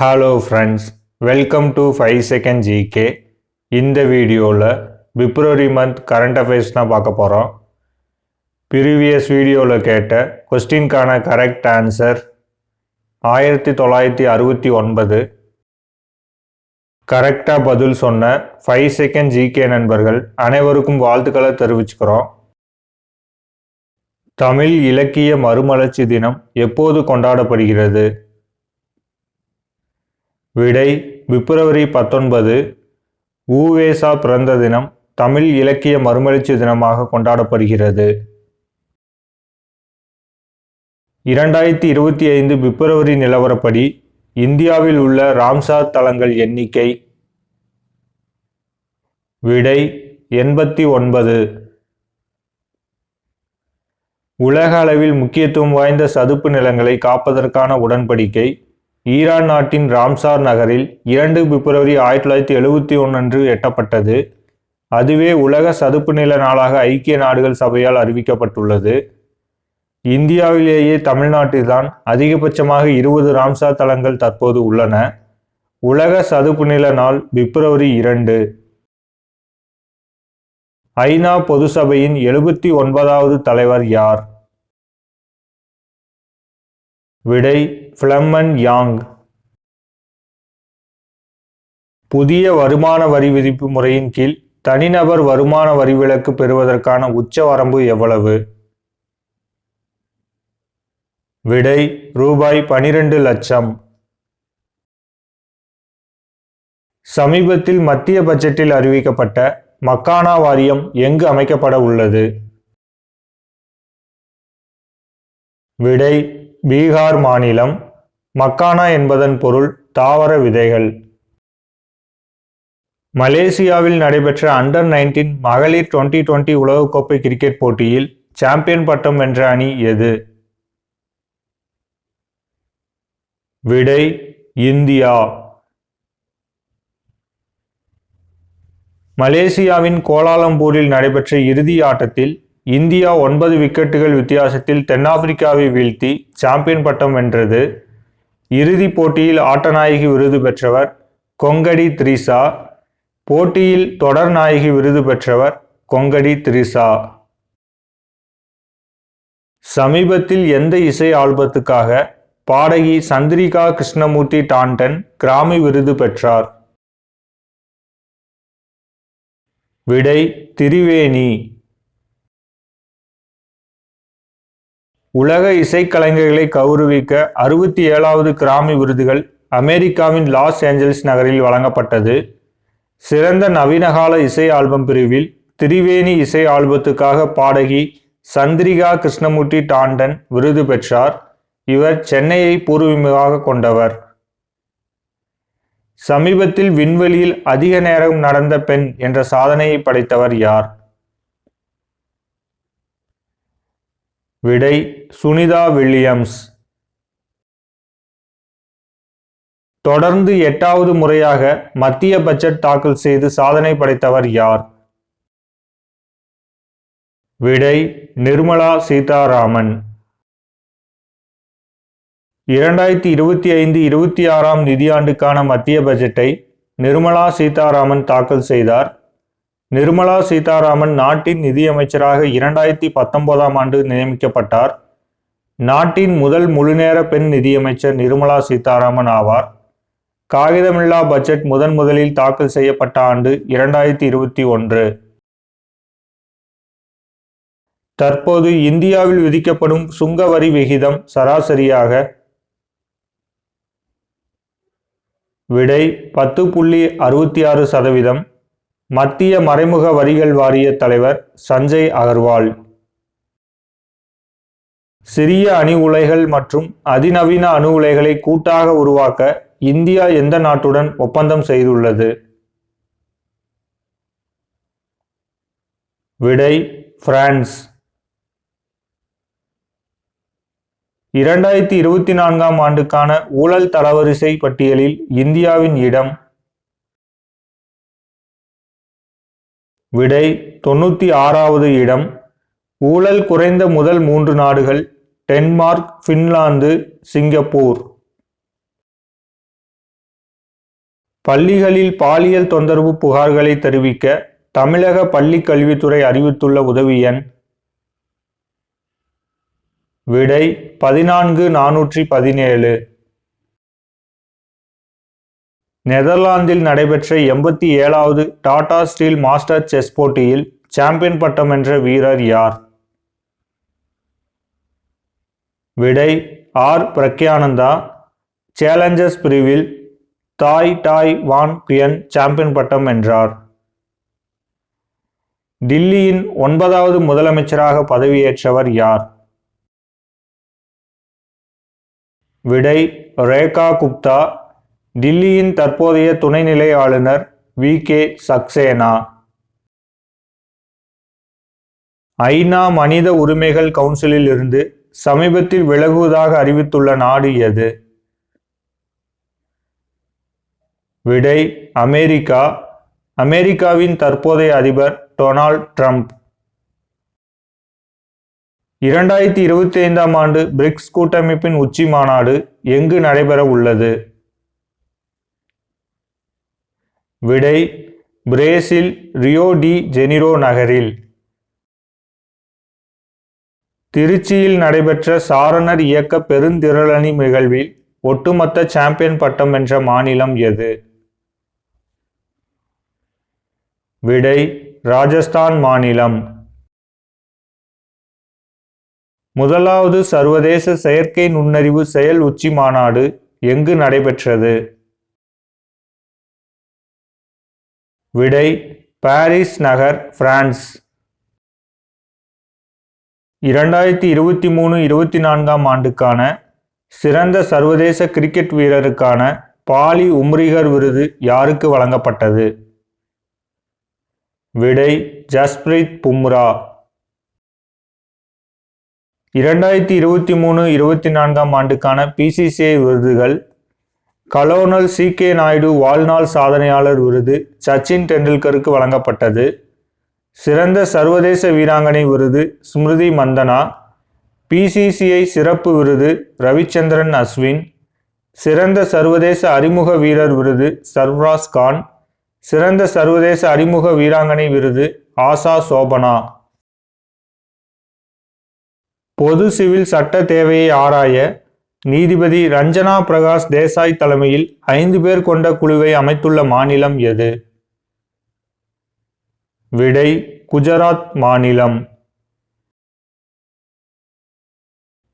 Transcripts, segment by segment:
Hello friends welcome to five second GK இந்த வீடியோவில் பிப்ரவரி month current affairs தான் பார்க்க போகிறோம் ப்ரீவியஸ் வீடியோவில் கேட்ட கொஸ்டின்கான கரெக்ட் ஆன்சர் ஆயிரத்தி தொள்ளாயிரத்தி அறுபத்தி ஒன்பது. கரெக்டாக பதில் சொன்ன ஃபைவ் செகண்ட் ஜிகே நண்பர்கள் அனைவருக்கும் வாழ்த்துக்களை தெரிவிச்சுக்கிறோம். தமிழ் இலக்கிய மறுமலர்ச்சி தினம் எப்போது கொண்டாடப்படுகிறது? விடை பிப்ரவரி பத்தொன்பது. ஊவேசா பிறந்த தினம் தமிழ் இலக்கிய மறுமலர்ச்சி தினமாக கொண்டாடப்படுகிறது. இரண்டாயிரத்தி இருபத்தி ஐந்து பிப்ரவரி நிலவரப்படி இந்தியாவில் உள்ள ராம்சார் தலங்கள் எண்ணிக்கை விடை எண்பத்தி ஒன்பது. உலக அளவில் முக்கியத்துவம் வாய்ந்த சதுப்பு நிலங்களை காப்பதற்கான உடன்படிக்கை ஈரான் நாட்டின் ராம்சார் நகரில் இரண்டு பிப்ரவரி ஆயிரத்தி தொள்ளாயிரத்தி எழுபத்தி ஒன்று எட்டப்பட்டது. அதுவே உலக சதுப்பு நில நாளாக ஐக்கிய நாடுகள் சபையால் அறிவிக்கப்பட்டுள்ளது. இந்தியாவிலேயே தமிழ்நாட்டில்தான் அதிகபட்சமாக இருபது ராம்சார் தலங்கள் தற்போது உள்ளன. உலக சதுப்பு நில நாள் பிப்ரவரி இரண்டு. ஐநா பொது சபையின் எழுபத்தி ஒன்பதாவது தலைவர் யார்? விடை பிளம்மன் யாங் புதிய வருமான வரி விதிப்பு முறையின் கீழ் தனிநபர் வருமான வரி விலக்கு பெறுவதற்கான உச்ச வரம்பு எவ்வளவு? விடை ரூபாய் பனிரெண்டு லட்சம். சமீபத்தில் மத்திய பட்ஜெட்டில் அறிவிக்கப்பட்ட மக்கானா வாரியம் எங்கு அமைக்கப்பட உள்ளது? விடை பீகார் மாநிலம் மக்கானா என்பதன் பொருள் தாவர விதைகள். மலேசியாவில் நடைபெற்ற அண்டர் நைன்டீன் மகளிர் டுவெண்ட்டி டுவெண்ட்டி உலகக்கோப்பை கிரிக்கெட் போட்டியில் சாம்பியன் பட்டம் வென்ற அணி எது? விடை இந்தியா. மலேசியாவின் கோலாலம்பூரில் நடைபெற்ற இறுதி ஆட்டத்தில் இந்தியா ஒன்பது விக்கெட்டுகள் வித்தியாசத்தில் தென்னாப்பிரிக்காவை வீழ்த்தி சாம்பியன் பட்டம் வென்றது. இறுதிப் போட்டியில் ஆட்டநாயகி விருது பெற்றவர் கொங்கடி த்ரிசா போட்டியில் தொடர் நாயகி விருது பெற்றவர் கொங்கடி த்ரிசா சமீபத்தில் எந்த இசை ஆல்பத்துக்காக பாடகி சந்திரிகா கிருஷ்ணமூர்த்தி டாண்டன் கிராமி விருது பெற்றார்? விடை திரிவேணி. உலக இசைக்கலைஞர்களை கௌரவிக்க அறுபத்தி ஏழாவது கிராமி விருதுகள் அமெரிக்காவின் லாஸ் ஏஞ்சல்ஸ் நகரில் வழங்கப்பட்டது. சிறந்த நவீனகால இசை ஆல்பம் பிரிவில் திரிவேணி இசை ஆல்பத்துக்காக பாடகி சந்திரிகா கிருஷ்ணமூர்த்தி டாண்டன் விருது பெற்றார். இவர் சென்னையை பூர்வீகமாக கொண்டவர். சமீபத்தில் விண்வெளியில் அதிக நேரம் நடந்த பெண் என்ற சாதனையை படைத்தவர் யார்? விடை சுனிதா வில்லியம்ஸ். தொடர்ந்து எட்டாவது முறையாக மத்திய பட்ஜெட் தாக்கல் செய்து சாதனை படைத்தவர் யார்? விடை நிர்மலா சீதாராமன். இரண்டாயிரத்தி இருபத்தி ஐந்து இருபத்தி ஆறாம் நிதியாண்டுக்கான மத்திய பட்ஜெட்டை நிர்மலா சீதாராமன் தாக்கல் செய்தார். நிர்மலா சீதாராமன் நாட்டின் நிதியமைச்சராக இரண்டாயிரத்தி பத்தொன்பதாம் ஆண்டு நியமிக்கப்பட்டார். நாட்டின் முதல் முழுநேர பெண் நிதியமைச்சர் நிர்மலா சீதாராமன் ஆவார். காகிதமில்லா பட்ஜெட் முதன் முதலில் தாக்கல் செய்யப்பட்ட ஆண்டு இரண்டாயிரத்தி இருபத்தி ஒன்று. தற்போது இந்தியாவில் விதிக்கப்படும் சுங்க வரி விகிதம் சராசரியாக விடை பத்து புள்ளி அறுபத்தி ஆறு சதவீதம். மத்திய மறைமுக வரிகள் வாரிய தலைவர் சஞ்சய் அகர்வால். சிறிய அணு உலைகள் மற்றும் அதிநவீன அணு உலைகளை கூட்டாக உருவாக்க இந்தியா எந்த நாட்டுடன் ஒப்பந்தம் செய்துள்ளது? விடை பிரான்ஸ். இரண்டாயிரத்தி இருபத்தி நான்காம் ஆண்டுக்கான ஊழல் தரவரிசை பட்டியலில் இந்தியாவின் இடம் விடை தொண்ணூற்றி ஆறாவது இடம். ஊழல் குறைந்த முதல் மூன்று நாடுகள் டென்மார்க் ஃபின்லாந்து சிங்கப்பூர். பள்ளிகளில் பாலியல் தொந்தரவு புகார்களை தெரிவிக்க தமிழக பள்ளிக் கல்வித்துறை அறிவித்துள்ள உதவி எண். விடை பதினான்கு நானூற்றி பதினேழு. நெதர்லாந்தில் நடைபெற்ற எண்பத்தி ஏழாவது டாடா ஸ்டீல் மாஸ்டர் செஸ் போட்டியில் சாம்பியன் பட்டம் வென்ற வீரர் யார்? விடை ஆர். பிரக்யானந்தா. சேலஞ்சர்ஸ் பிரிவில் தாய் டாய் வான் பியன் சாம்பியன் பட்டம் வென்றார். டில்லியின் ஒன்பதாவது முதலமைச்சராக பதவியேற்றவர் யார்? விடை ரேகா குப்தா. டில்லியின் தற்போதைய துணைநிலை ஆளுநர் வி. கே. சக்சேனா. ஐநா மனித உரிமைகள் கவுன்சிலில் இருந்து சமீபத்தில் விலகுவதாக அறிவித்துள்ள நாடு எது? விடை அமெரிக்கா. அமெரிக்காவின் தற்போதைய அதிபர் டொனால்ட் ட்ரம்ப். இரண்டாயிரத்தி இருபத்தி ஐந்தாம் ஆண்டு பிரிக்ஸ் கூட்டமைப்பின் உச்சி மாநாடு எங்கு நடைபெற உள்ளது விடை பிரேசில் ரியோ டி ஜெனிரோ நகரில். திருச்சியில் நடைபெற்ற சாரணர் இயக்க பெருந்திரளணி நிகழ்வில் ஒட்டுமொத்த சாம்பியன் பட்டம் வென்ற மாநிலம் எது? விடை ராஜஸ்தான் மாநிலம். முதலாவது சர்வதேச செயற்கை நுண்ணறிவு செயல் உச்சி மாநாடு எங்கு நடைபெற்றது? விடை பாரிஸ் நகர் பிரான்ஸ். இரண்டாயிரத்தி இருபத்தி மூணு இருபத்தி நான்காம் ஆண்டுக்கான சிறந்த சர்வதேச கிரிக்கெட் வீரருக்கான பாலி உம்ரிகர் விருது யாருக்கு வழங்கப்பட்டது? விடை ஜஸ்பிரீத் பும்ரா. இரண்டாயிரத்தி இருபத்தி மூணு இருபத்தி நான்காம் ஆண்டுக்கான பிசிசிஐ விருதுகள் கலோனல் சி. கே. நாயுடு வாழ்நாள் சாதனையாளர் விருது சச்சின் டெண்டுல்கருக்கு வழங்கப்பட்டது. சிறந்த சர்வதேச வீராங்கனை விருது ஸ்மிருதி மந்தனா. பிசிசிஐ சிறப்பு விருது ரவிச்சந்திரன் அஸ்வின். சிறந்த சர்வதேச அறிமுக வீரர் விருது சர்வராஸ் கான். சிறந்த சர்வதேச அறிமுக வீராங்கனை விருது ஆசா சோபனா. பொது சிவில் சட்ட தேவையை ஆராய நீதிபதி ரஞ்சனா பிரகாஷ் தேசாய் தலைமையில் ஐந்து பேர் கொண்ட குழுவை அமைத்துள்ள மாநிலம் எது? விடை குஜராத் மாநிலம்.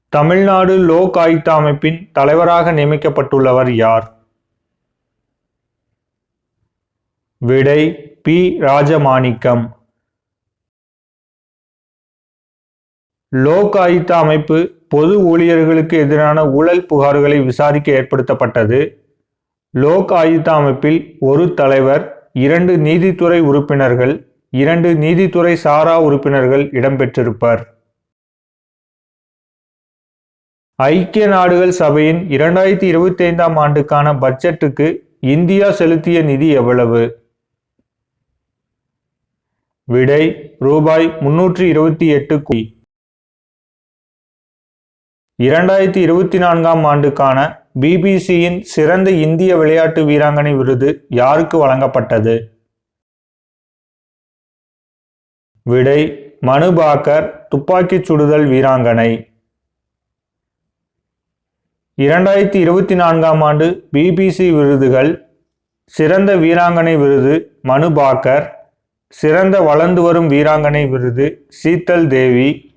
தமிழ்நாடு லோக் ஆயுக்தா அமைப்பின் தலைவராக நியமிக்கப்பட்டுள்ளவர் யார்? விடை பி. ராஜமாணிக்கம். லோக் ஆயுக்தா அமைப்பு பொது ஊழியர்களுக்கு எதிரான ஊழல் புகார்களை விசாரிக்க ஏற்படுத்தப்பட்டது. லோக் ஆயுக்தா அமைப்பில் ஒரு தலைவர் இரண்டு நீதித்துறை உறுப்பினர்கள் இரண்டு நீதித்துறை சாரா உறுப்பினர்கள் இடம்பெற்றிருப்பர். ஐக்கிய நாடுகள் சபையின் இரண்டாயிரத்தி இருபத்தி ஐந்தாம் ஆண்டுக்கான பட்ஜெட்டுக்கு இந்தியா செலுத்திய நிதி எவ்வளவு? விடை ரூபாய் முன்னூற்றி இருபத்தி எட்டு கோடி. இரண்டாயிரத்தி இருபத்தி நான்காம் ஆண்டுக்கான பிபிசியின் சிறந்த இந்திய விளையாட்டு வீராங்கனை விருது யாருக்கு வழங்கப்பட்டது? விடை மனு பாக்கர் துப்பாக்கிச் சுடுதல் வீராங்கனை. இரண்டாயிரத்தி இருபத்தி நான்காம் ஆண்டு பிபிசி விருதுகள் சிறந்த வீராங்கனை விருது மனு பாக்கர். சிறந்த வளர்ந்து வரும் வீராங்கனை விருது சீத்தல் தேவி.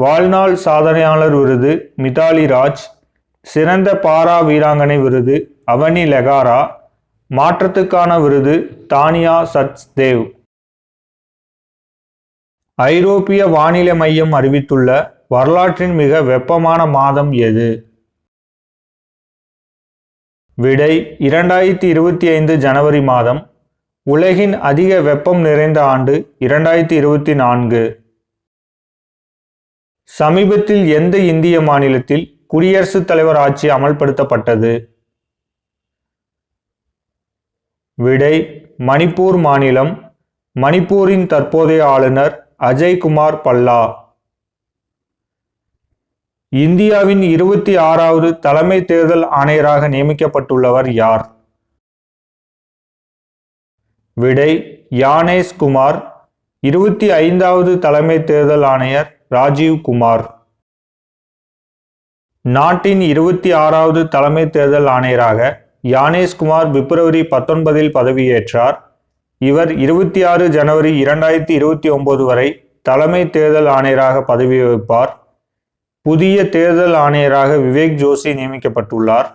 வாழ்நாள் சாதனையாளர் விருது மிதாலி ராஜ் சிறந்த பாரா வீராங்கனை விருது அவனி லெகாரா மாற்றத்துக்கான விருது தானியா சச்தேவ். ஐரோப்பிய வானிலை மையம் அறிவித்துள்ள வரலாற்றின் மிக வெப்பமான மாதம் எது? விடை இரண்டாயிரத்தி இருபத்தி ஐந்து ஜனவரி மாதம் உலகின் அதிக வெப்பம் நிறைந்த ஆண்டு இரண்டாயிரத்தி இருபத்தி நான்கு. சமீபத்தில் எந்த இந்திய மாநிலத்தில் குடியரசுத் தலைவர் ஆட்சி அமல்படுத்தப்பட்டது? விடை மணிப்பூர் மாநிலம். மணிப்பூரின் தற்போதைய ஆளுநர் அஜய்குமார் பல்லா. இந்தியாவின் இருபத்தி ஆறாவது தலைமை தேர்தல் ஆணையராக நியமிக்கப்பட்டுள்ளவர் யார்? விடை யானேஷ்குமார் இருபத்தி ஐந்தாவது தலைமை தேர்தல் ஆணையர் ராஜீவ் குமார். நாட்டின் இருபத்தி ஆறாவது தலைமை தேர்தல் ஆணையராக யானேஷ்குமார் பிப்ரவரி பத்தொன்பதில் பதவியேற்றார். இவர் இருபத்தி ஆறு ஜனவரி இரண்டாயிரத்தி இருபத்தி ஒன்பது வரை தலைமை தேர்தல் ஆணையராக பதவி வகிப்பார் புதிய தேர்தல் ஆணையராக விவேக் ஜோஷி நியமிக்கப்பட்டுள்ளார்.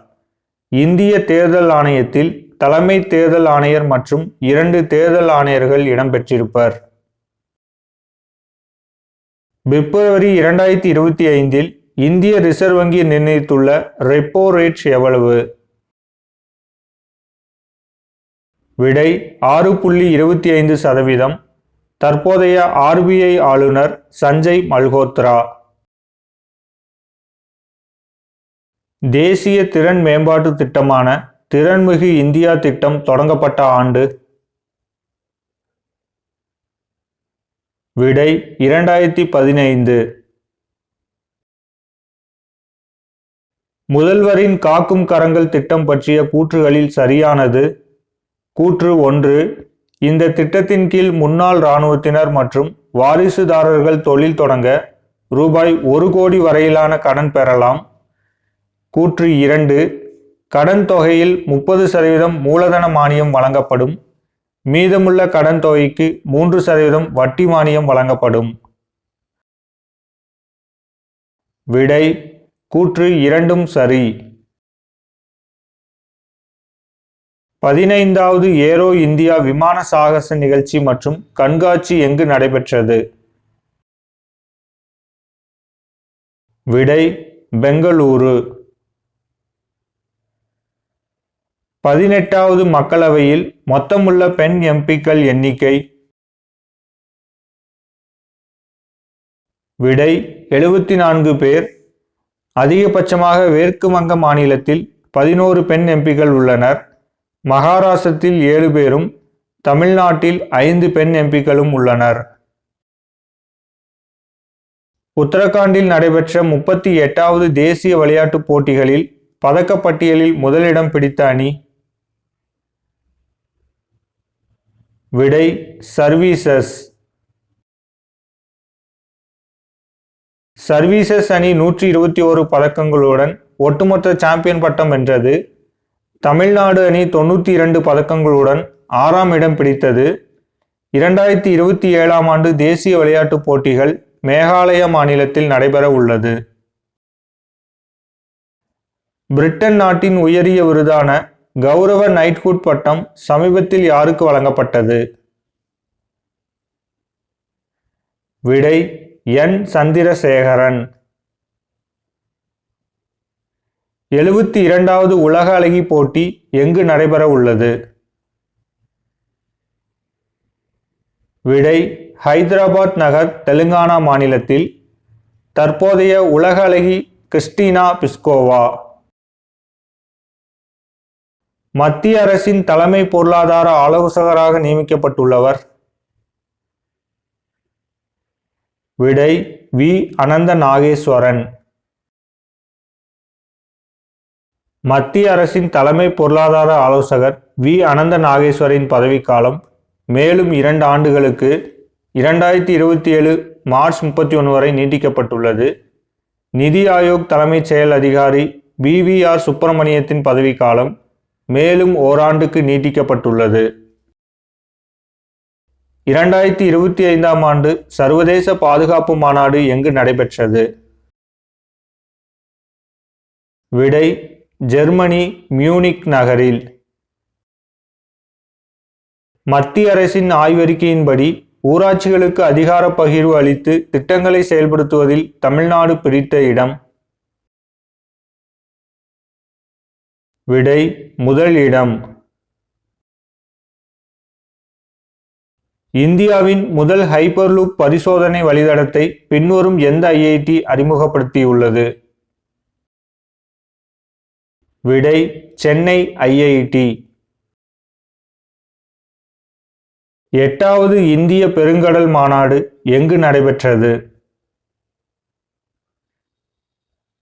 இந்திய தேர்தல் ஆணையத்தில் தலைமை தேர்தல் ஆணையர் மற்றும் இரண்டு தேர்தல் ஆணையர்கள் இடம்பெற்றிருப்பர். பிப்ரவரி இரண்டாயிரத்தி இருபத்தி ஐந்தில் இந்திய ரிசர்வ் வங்கி நிர்ணயித்துள்ள ரெப்போ ரேட் எவ்வளவு? விடை ஆறு புள்ளி இருபத்தி ஐந்து சதவீதம். தற்போதைய ஆர்பிஐ ஆளுநர் சஞ்சய் மல்ஹோத்ரா. தேசிய திறன் மேம்பாட்டு திட்டமான திறன்மிகு இந்தியா திட்டம் தொடங்கப்பட்ட ஆண்டு விடை இரண்டாயிரத்தி பதினைந்து. முதல்வரின் காக்கும் கரங்கள் திட்டம் பற்றிய கூற்றுகளில் சரியானது. கூற்று ஒன்று இந்த திட்டத்தின் கீழ் முன்னாள் இராணுவத்தினர் மற்றும் வாரிசுதாரர்கள் தொழில் தொடங்க ரூபாய் ஒரு கோடி வரையிலான கடன் பெறலாம். கூற்று இரண்டு கடன் தொகையில் முப்பது சதவீதம் மூலதன மானியம் வழங்கப்படும். மீதமுள்ள கடன் தொகைக்கு மூன்று சதவீதம் வட்டி மானியம் வழங்கப்படும். விடை கூற்று இரண்டும் சரி. பதினைந்தாவது ஏரோ இந்தியா விமான சாகச நிகழ்ச்சி மற்றும் கண்காட்சி எங்கு நடைபெற்றது? விடை பெங்களூரு. பதினெட்டாவது மக்களவையில் மொத்தமுள்ள பெண் எம்பிக்கள் எண்ணிக்கை விடை எழுபத்தி நான்கு பேர். அதிகபட்சமாக மேற்கு வங்க மாநிலத்தில் பதினோரு பெண் எம்பிக்கள் உள்ளனர். மகாராஷ்டிரத்தில் ஏழு பேரும் தமிழ்நாட்டில் ஐந்து பெண் எம்பிக்களும் உள்ளனர். உத்தரகாண்டில் நடைபெற்ற முப்பத்தி எட்டாவது தேசிய விளையாட்டுப் போட்டிகளில் பதக்கப்பட்டியலில் முதலிடம் பிடித்த அணி விடை சர்வீசஸ். சர்வீசஸ் அணி நூற்றி இருபத்தி ஓரு பதக்கங்களுடன் ஒட்டுமொத்த சாம்பியன் பட்டம் வென்றது. தமிழ்நாடு அணி தொண்ணூற்றி இரண்டு பதக்கங்களுடன் ஆறாம் இடம் பிடித்தது. இரண்டாயிரத்தி இருபத்தி ஏழாம் ஆண்டு தேசிய விளையாட்டுப் போட்டிகள் மேகாலய மாநிலத்தில் நடைபெற உள்ளது. பிரிட்டன் நாட்டின் உயரிய விருதான கௌரவ நைட்ஹுட் பட்டம் சமீபத்தில் யாருக்கு வழங்கப்பட்டது? விடை என். சந்திரசேகரன். எழுபத்தி இரண்டாவது உலக அழகி போட்டி எங்கு நடைபெற உள்ளது? விடை ஹைதராபாத் நகர் தெலுங்கானா மாநிலத்தில் தற்போதைய உலக அழகி கிறிஸ்டினா பிஸ்கோவா. மத்திய அரசின் தலைமை பொருளாதார ஆலோசகராக நியமிக்கப்பட்டுள்ளவர். விடை வி. அனந்த நாகேஸ்வரன் மத்திய அரசின் தலைமை பொருளாதார ஆலோசகர் வி. அனந்த நாகேஸ்வரின் பதவிக்காலம் மேலும் இரண்டு ஆண்டுகளுக்கு இரண்டாயிரத்தி இருபத்தி ஏழு மார்ச் முப்பத்தி ஒன்று வரை நீட்டிக்கப்பட்டுள்ளது. நிதி ஆயோக் தலைமைச் செயல் அதிகாரி வி. விஆர் சுப்பிரமணியத்தின் பதவிக்காலம் மேலும் ஓராண்டுக்கு நீட்டிக்கப்பட்டுள்ளது. இரண்டாயிரத்தி இருபத்தி ஐந்தாம் ஆண்டு சர்வதேச பாதுகாப்பு மாநாடு எங்கு நடைபெற்றது? விடை ஜெர்மனி மியூனிக் நகரில். மத்திய அரசின் ஆய்வறிக்கையின்படி ஊராட்சிகளுக்கு அதிகார பகிர்வு அளித்து திட்டங்களை செயல்படுத்துவதில் தமிழ்நாடு பிடித்த இடம் விடை முதல் இடம் இந்தியாவின் முதல் ஹைப்பர்லூப் பரிசோதனை வழித்தடத்தை பின்வரும் எந்த ஐஐடி அறிமுகப்படுத்தியுள்ளது? விடை சென்னை ஐஐடி. எட்டாவது இந்திய பெருங்கடல் மாநாடு எங்கு நடைபெற்றது?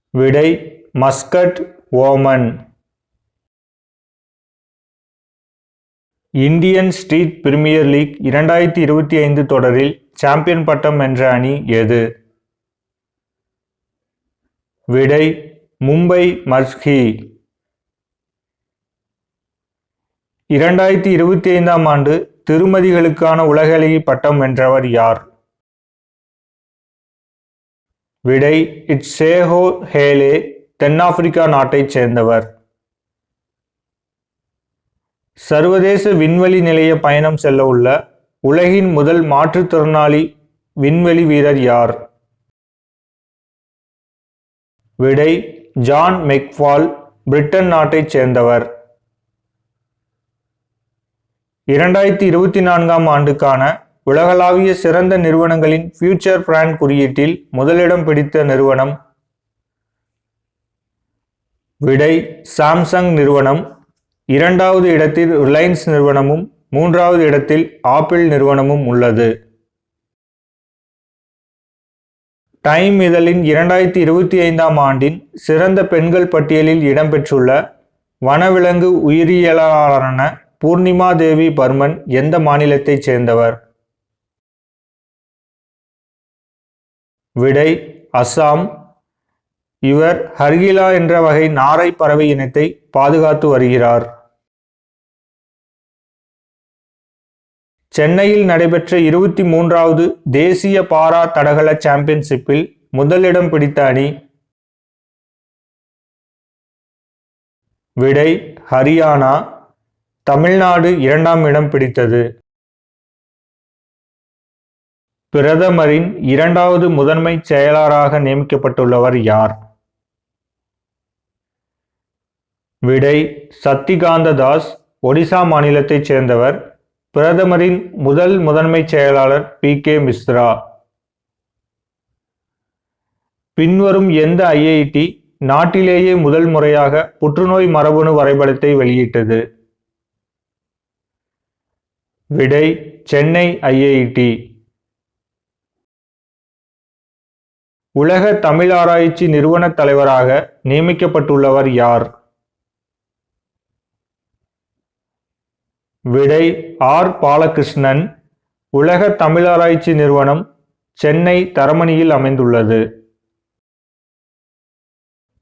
விடை Muscat Oman. Indian street premier league இரண்டாயிரத்தி இருபத்தி ஐந்து தொடரில் சாம்பியன் பட்டம் வென்ற அணி எது? விடை மும்பை மஸ்கி. இரண்டாயிரத்தி இருபத்தி ஐந்தாம் ஆண்டு திருமதிகளுக்கான உலக பட்டம் வென்றவர் யார்? விடை இட்சேஹோ ஹேலே தென்னாப்பிரிக்கா நாட்டைச் சேர்ந்தவர். சர்வதேச விண்வெளி நிலைய பயணம் செல்ல உள்ள உலகின் முதல் மாற்றுத்திறனாளி விண்வெளி வீரர் யார்? விடை ஜான் மெக்ஃபால் பிரிட்டன் நாட்டைச் சேர்ந்தவர். இரண்டாயிரத்தி இருபத்தி நான்காம் ஆண்டுக்கான உலகளாவிய சிறந்த நிறுவனங்களின் ஃபியூச்சர் பிராண்ட் குறியீட்டில் முதலிடம் பிடித்த நிறுவனம்? விடை சாம்சங் நிறுவனம். இரண்டாவது இடத்தில் ரிலையன்ஸ் நிறுவனமும் மூன்றாவது இடத்தில் ஆப்பிள் நிறுவனமும் உள்ளது. டைம் இதழின் இரண்டாயிரத்தி இருபத்தி ஐந்தாம் ஆண்டின் சிறந்த பெண்கள் பட்டியலில் இடம்பெற்றுள்ள வனவிலங்கு உயிரியலாளரான பூர்ணிமா தேவி பர்மன் எந்த மாநிலத்தைச் சேர்ந்தவர்? விடை அஸ்ஸாம் இவர் ஹர்கிலா என்ற வகை நாரை பறவை இனத்தை பாதுகாத்து வருகிறார். சென்னையில் நடைபெற்ற இருபத்தி மூன்றாவது தேசிய பாரா தடகள சாம்பியன்ஷிப்பில் முதலிடம் பிடித்த அணி விடை ஹரியானா தமிழ்நாடு இரண்டாம் இடம் பிடித்தது. பிரதமரின் இரண்டாவது முதன்மை செயலாளராக நியமிக்கப்பட்டுள்ளவர் யார்? விடை சத்திகாந்த தாஸ் ஒடிசா மாநிலத்தைச் சேர்ந்தவர் பிரதமரின் முதல் முதன்மைச் செயலாளர் பி. கே. மிஸ்ரா. பின்வரும் எந்த ஐஐடி நாட்டிலேயே முதல் முறையாக புற்றுநோய் மரபணு வரைபடத்தை வெளியிட்டது? விடை சென்னை ஐஐடி உலக தமிழ் ஆராய்ச்சி நிறுவன தலைவராக நியமிக்கப்பட்டுள்ளவர் யார்? விடை ஆர் பாலகிருஷ்ணன் உலக தமிழாராய்ச்சி நிறுவனம் சென்னை தரமணியில் அமைந்துள்ளது.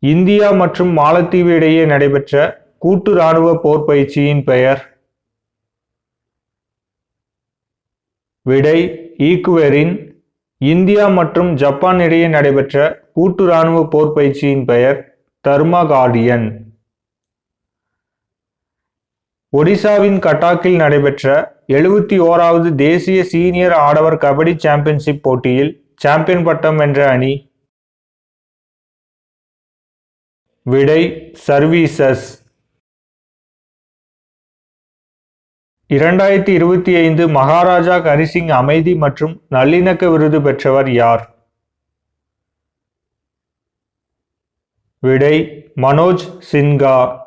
இந்தியா மற்றும் மாலத்தீவு இடையே நடைபெற்ற கூட்டு இராணுவ போர் பயிற்சியின் பெயர் விடை ஈக்குவேரின் இந்தியா மற்றும் ஜப்பான் இடையே நடைபெற்ற கூட்டு இராணுவ போர் பயிற்சியின் பெயர் தர்மா கார்டியன். ஒடிசாவின் கட்டாக்கில் நடைபெற்ற எழுபத்தி ஓராவது தேசிய சீனியர் ஆடவர் கபடி சாம்பியன்ஷிப் போட்டியில் சாம்பியன் பட்டம் வென்ற அணி விடை சர்வீசஸ். இரண்டாயிரத்தி இருபத்தி ஐந்து மகாராஜா ஹரிசிங் அமைதி மற்றும் நல்லிணக்க விருது பெற்றவர் யார்? விடை மனோஜ் சின்ஹா.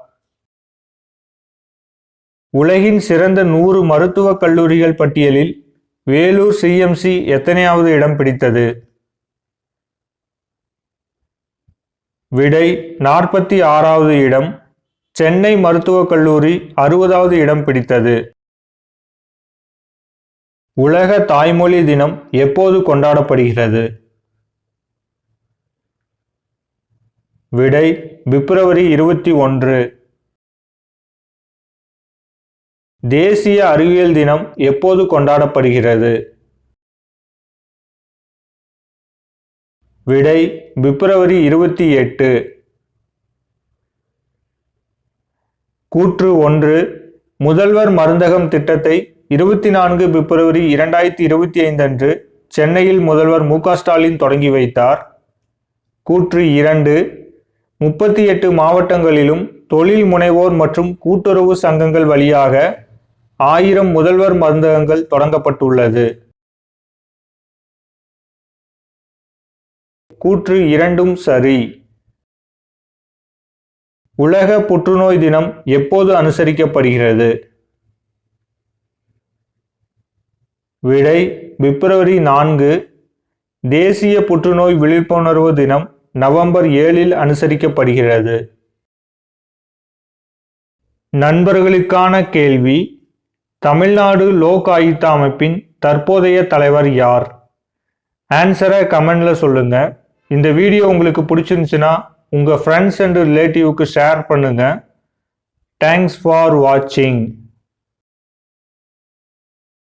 உலகின் சிறந்த நூறு மருத்துவக் கல்லூரிகள் பட்டியலில் வேலூர் சிஎம்சி எத்தனையாவது இடம் பிடித்தது? விடை நாற்பத்தி ஆறாவது இடம். சென்னை மருத்துவக் கல்லூரி அறுபதாவது இடம் பிடித்தது. உலக தாய்மொழி தினம் எப்போது கொண்டாடப்படுகிறது? விடை பிப்ரவரி இருபத்தி ஒன்று. தேசிய அறிவியல் தினம் எப்போது கொண்டாடப்படுகிறது? விடை பிப்ரவரி இருபத்தி எட்டு. கூற்று ஒன்று முதல்வர் மருந்தகம் திட்டத்தை இருபத்தி நான்கு பிப்ரவரி இரண்டாயிரத்தி இருபத்தி ஐந்து அன்று சென்னையில் முதல்வர் மு ஸ்டாலின் தொடங்கி வைத்தார். கூற்று இரண்டு முப்பத்தி எட்டு மாவட்டங்களிலும் தொழில் முனைவோர் மற்றும் கூட்டுறவு சங்கங்கள் வழியாக ஆயிரம் முதல்வர் மருந்தகங்கள் தொடங்கப்பட்டுள்ளது. கூற்று இரண்டும் சரி. உலக புற்றுநோய் தினம் எப்போது அனுசரிக்கப்படுகிறது? விடை பிப்ரவரி நான்கு தேசிய புற்றுநோய் விழிப்புணர்வு தினம் நவம்பர் ஏழில் அனுசரிக்கப்படுகிறது. நண்பர்களுக்கான கேள்வி தமிழ்நாடு லோக் ஆயுக்தா அமைப்பின் தற்போதைய தலைவர் யார்? ஆன்சரை கமெண்ட்ல சொல்லுங்க. இந்த வீடியோ உங்களுக்கு பிடிச்சிருந்துச்சுன்னா உங்கள் ஃப்ரெண்ட்ஸ் அண்ட் ரிலேட்டிவ்க்கு ஷேர் பண்ணுங்கள் தேங்க்ஸ் ஃபார் வாட்சிங்